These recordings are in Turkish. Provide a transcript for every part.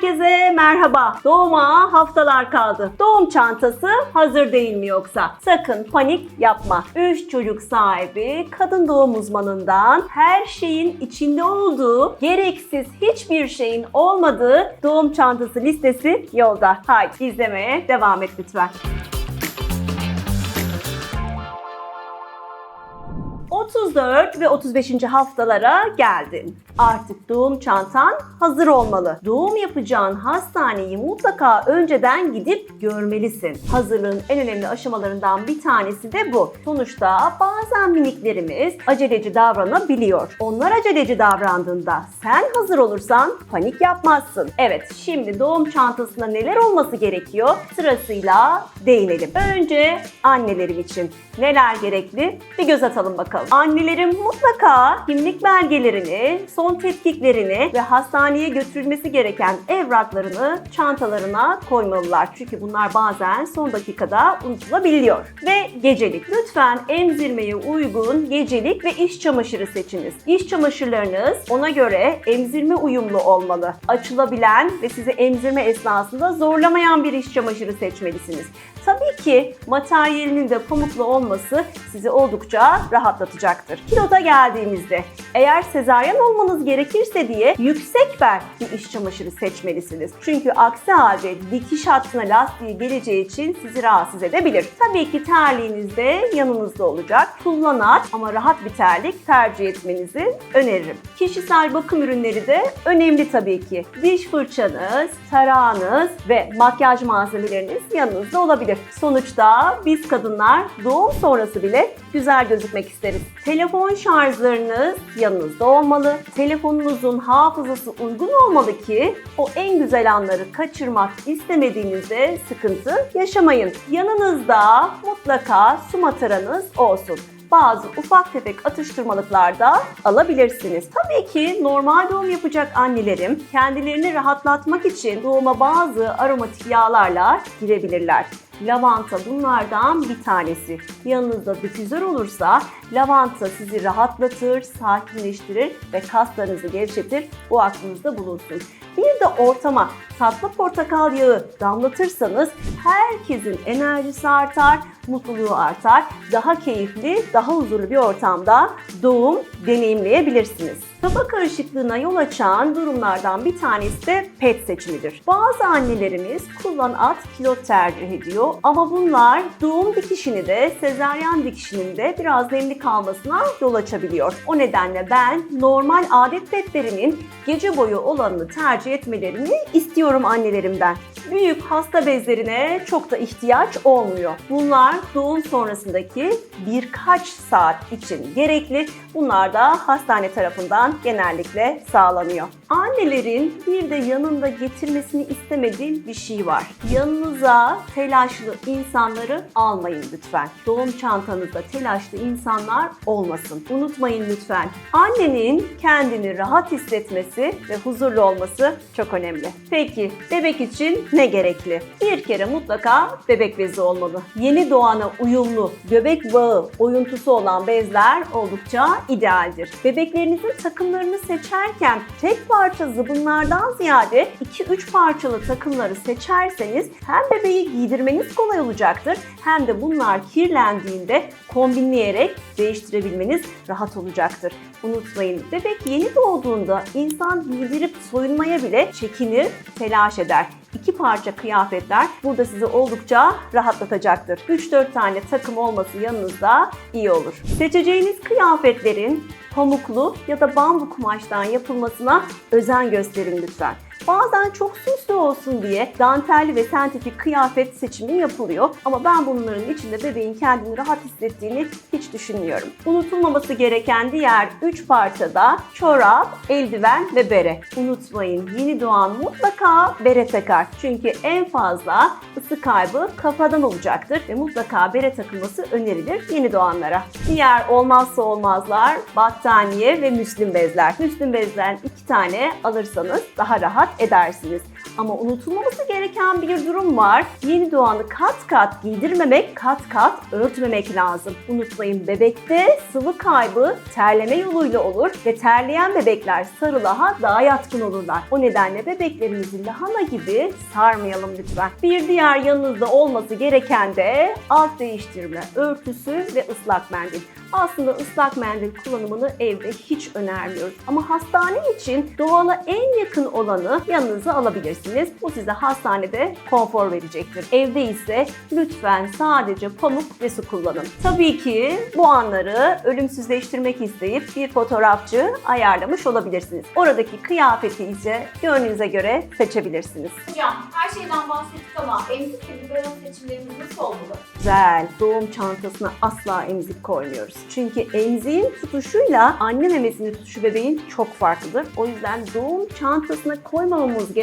Herkese merhaba. Doğuma haftalar kaldı. Doğum çantası hazır değil mi yoksa? Sakın panik yapma. 3 çocuk sahibi kadın doğum uzmanından her şeyin içinde olduğu, gereksiz hiçbir şeyin olmadığı doğum çantası listesi yolda. Haydi izlemeye devam et lütfen. 34 ve 35. haftalara geldin. Artık doğum çantan hazır olmalı. Doğum yapacağın hastaneyi mutlaka önceden gidip görmelisin. Hazırlığın en önemli aşamalarından bir tanesi de bu. Sonuçta bazen miniklerimiz aceleci davranabiliyor. Onlar aceleci davrandığında sen hazır olursan panik yapmazsın. Evet, şimdi doğum çantasında neler olması gerekiyor? Sırasıyla değinelim. Önce annelerim için neler gerekli? Bir göz atalım bakalım. Annelerin mutlaka kimlik belgelerini, son tetkiklerini ve hastaneye götürülmesi gereken evraklarını çantalarına koymalılar. Çünkü bunlar bazen son dakikada unutulabiliyor. Ve gecelik. Lütfen emzirmeye uygun gecelik ve iş çamaşırı seçiniz. İş çamaşırlarınız ona göre emzirme uyumlu olmalı. Açılabilen ve sizi emzirme esnasında zorlamayan bir iş çamaşırı seçmelisiniz. Tabii ki materyalinin de pamuklu olması sizi oldukça rahatlatacaktır. Kilota geldiğimizde eğer sezaryen olmanız gerekirse diye yüksek bel bir iş çamaşırı seçmelisiniz. Çünkü aksi halde dikiş hattına lastiği geleceği için sizi rahatsız edebilir. Tabii ki terliğiniz de yanınızda olacak. Kullanat ama rahat bir terlik tercih etmenizi öneririm. Kişisel bakım ürünleri de önemli tabii ki. Diş fırçanız, tarağınız ve makyaj malzemeleriniz yanınızda olabilir. Sonuçta biz kadınlar doğum sonrası bile güzel gözükmek isteriz. Telefon şarjlarınız yanınızda olmalı. Telefonunuzun hafızası uygun olmalı ki o en güzel anları kaçırmak istemediğinizde sıkıntı yaşamayın. Yanınızda mutlaka su mataranız olsun bazı ufak tefek atıştırmalıklar da alabilirsiniz. Tabii ki normal doğum yapacak annelerim kendilerini rahatlatmak için doğuma bazı aromatik yağlarla girebilirler. Lavanta bunlardan bir tanesi. Yanınızda difüzör olursa lavanta sizi rahatlatır, sakinleştirir ve kaslarınızı gevşetir. Bu aklınızda bulunsun. Bir de ortama tatlı portakal yağı damlatırsanız herkesin enerjisi artar, mutluluğu artar. Daha keyifli, daha huzurlu bir ortamda doğum deneyimleyebilirsiniz. Kafa karışıklığına yol açan durumlardan bir tanesi de pet seçimidir. Bazı annelerimiz kullan at pilot tercih ediyor ama bunlar doğum dikişini de sezaryen dikişinin de biraz nemli kalmasına yol açabiliyor. O nedenle ben normal adet petlerinin gece boyu olanını tercih etmelerini istiyorum annelerimden. Büyük hasta bezlerine çok da ihtiyaç olmuyor. Bunlar doğum sonrasındaki birkaç saat için gerekli. Bunlar da hastane tarafından genellikle sağlanıyor. Annelerin bir de yanında getirmesini istemediğim bir şey var. Yanınıza telaşlı insanları almayın lütfen. Doğum çantanızda telaşlı insanlar olmasın. Unutmayın lütfen. Annenin kendini rahat hissetmesi ve huzurlu olması çok önemli. Peki bebek için ne gerekli? Bir kere mutlaka bebek bezi olmalı. Yeni doğana uyumlu, göbek bağı oyuntusu olan bezler oldukça idealdir. Bebeklerinizin takımlarını seçerken tek parça zıbınlardan ziyade 2-3 parçalı takımları seçerseniz hem bebeği giydirmeniz kolay olacaktır hem de bunlar kirlendiğinde kombinleyerek değiştirebilmeniz rahat olacaktır. Unutmayın bebek yeni doğduğunda insan giydirip soyunmaya bile çekinir, telaş eder. İki parça kıyafetler burada sizi oldukça rahatlatacaktır. 3-4 tane takım olması yanınızda iyi olur. Seçeceğiniz kıyafetlerin pamuklu ya da bambu kumaştan yapılmasına özen gösterin lütfen. Bazen çok süslü olsun diye dantelli ve sentetik kıyafet seçimi yapılıyor. Ama ben bunların içinde bebeğin kendini rahat hissettiğini hiç düşünmüyorum. Unutulmaması gereken diğer 3 parçada çorap, eldiven ve bere. Unutmayın yeni doğan mutlaka bere takar. Çünkü en fazla ısı kaybı kafadan olacaktır ve mutlaka bere takılması önerilir yeni doğanlara. Diğer olmazsa olmazlar battaniye ve müslim bezler. Müslim bezden iki tane alırsanız daha rahat edersiniz. Ama unutulmaması gereken bir durum var. Yeni doğanı kat kat giydirmemek, kat kat örtmemek lazım. Unutmayın bebekte sıvı kaybı terleme yoluyla olur ve terleyen bebekler sarılığa daha yatkın olurlar. O nedenle bebeklerimizi lahana gibi sarmayalım lütfen. Bir diğer yanınızda olması gereken de alt değiştirme örtüsü ve ıslak mendil. Aslında ıslak mendil kullanımını evde hiç önermiyoruz. Ama hastane için doğala en yakın olanı yanınıza alabilirsiniz. Bu size hastanede konfor verecektir. Evde ise lütfen sadece pamuk ve su kullanın. Tabii ki bu anları ölümsüzleştirmek isteyip bir fotoğrafçı ayarlamış olabilirsiniz. Oradaki kıyafeti ise gönlünüze göre seçebilirsiniz. Hocam her şeyden bahsettik ama emzik ve biberon seçimlerimiz nasıl olmalı? Güzel. Doğum çantasına asla emzik koymuyoruz. Çünkü emziğin tutuşuyla anne memesinin tutuşu bebeğin çok farklıdır. O yüzden doğum çantasına koymamamız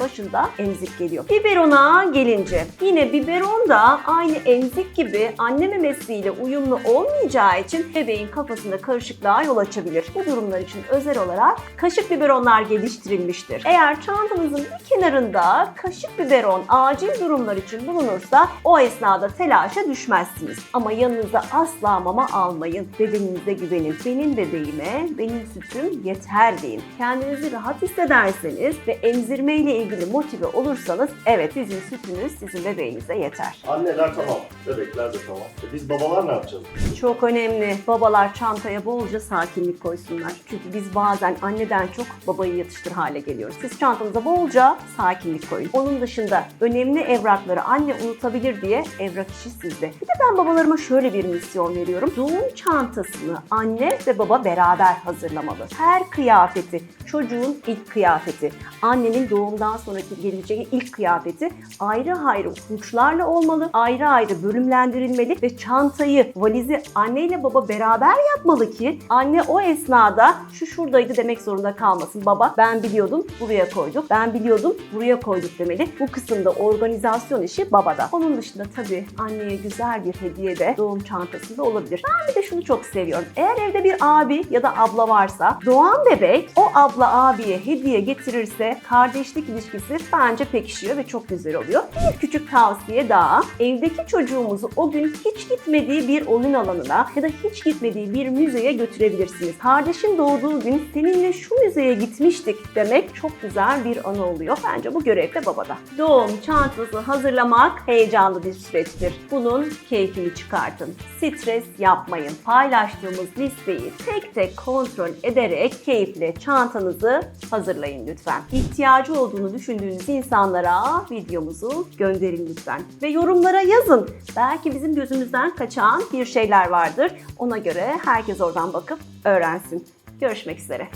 başında emzik geliyor. Biberona gelince yine biberon da aynı emzik gibi anne memesiyle uyumlu olmayacağı için bebeğin kafasında karışıklığa yol açabilir. Bu durumlar için özel olarak kaşık biberonlar geliştirilmiştir. Eğer çantanızın bir kenarında kaşık biberon acil durumlar için bulunursa o esnada telaşa düşmezsiniz. Ama yanınıza asla mama almayın. Bedeninize güvenin. Benim bebeğime benim sütüm yeter deyin. Kendinizi rahat hissederseniz ve emzirme ile ilgili motive olursanız evet sizin sütünüz sizin bebeğinize yeter. Anneler tamam, bebekler de tamam. E biz babalar ne yapacağız? Çok önemli. Babalar çantaya bolca sakinlik koysunlar. Çünkü biz bazen anneden çok babayı yatıştır hale geliyoruz. Siz çantanıza bolca sakinlik koyun. Onun dışında önemli evrakları anne unutabilir diye evrak işi sizde. Bir de ben babalarıma şöyle bir misyon veriyorum. Doğum çantasını anne ve baba beraber hazırlamalı. Her kıyafeti, çocuğun ilk kıyafeti, annenin doğumdan sonraki geleceği ilk kıyafeti ayrı ayrı hurçlarla olmalı, ayrı ayrı bölümlendirilmeli ve çantayı, valizi anne ile baba beraber yapmalı ki anne o esnada şu şuradaydı demek zorunda kalmasın. Baba ben biliyordum buraya koyduk, ben biliyordum buraya koyduk demeli. Bu kısımda organizasyon işi babada. Onun dışında tabii anneye güzel bir hediye de doğum çantasında olabilir. Ben bir de şunu çok seviyorum. Eğer evde bir abi ya da abla varsa doğan bebek o abla abiye hediye getirirse kardeşlik ilişkisi bence pekişiyor ve çok güzel oluyor. Bir küçük tavsiye daha. Evdeki çocuğumuzu o gün hiç gitmediği bir oyun alanına ya da hiç gitmediği bir müzeye götürebilirsiniz. Kardeşin doğduğu gün seninle şu müzeye gitmiştik demek çok güzel bir anı oluyor. Bence bu görev de babada. Doğum çantası hazırlamak heyecanlı bir süreçtir. Bunun keyfini çıkartın. Stres yapmayın. Paylaştığımız listeyi tek tek kontrol ederek keyifle çantanızı hazırlayın lütfen. İhtiyacı olduğunu düşündüğünüz insanlara videomuzu gönderin lütfen. Ve yorumlara yazın. Belki bizim gözümüzden kaçan bir şeyler vardır. Ona göre herkes oradan bakıp öğrensin. Görüşmek üzere.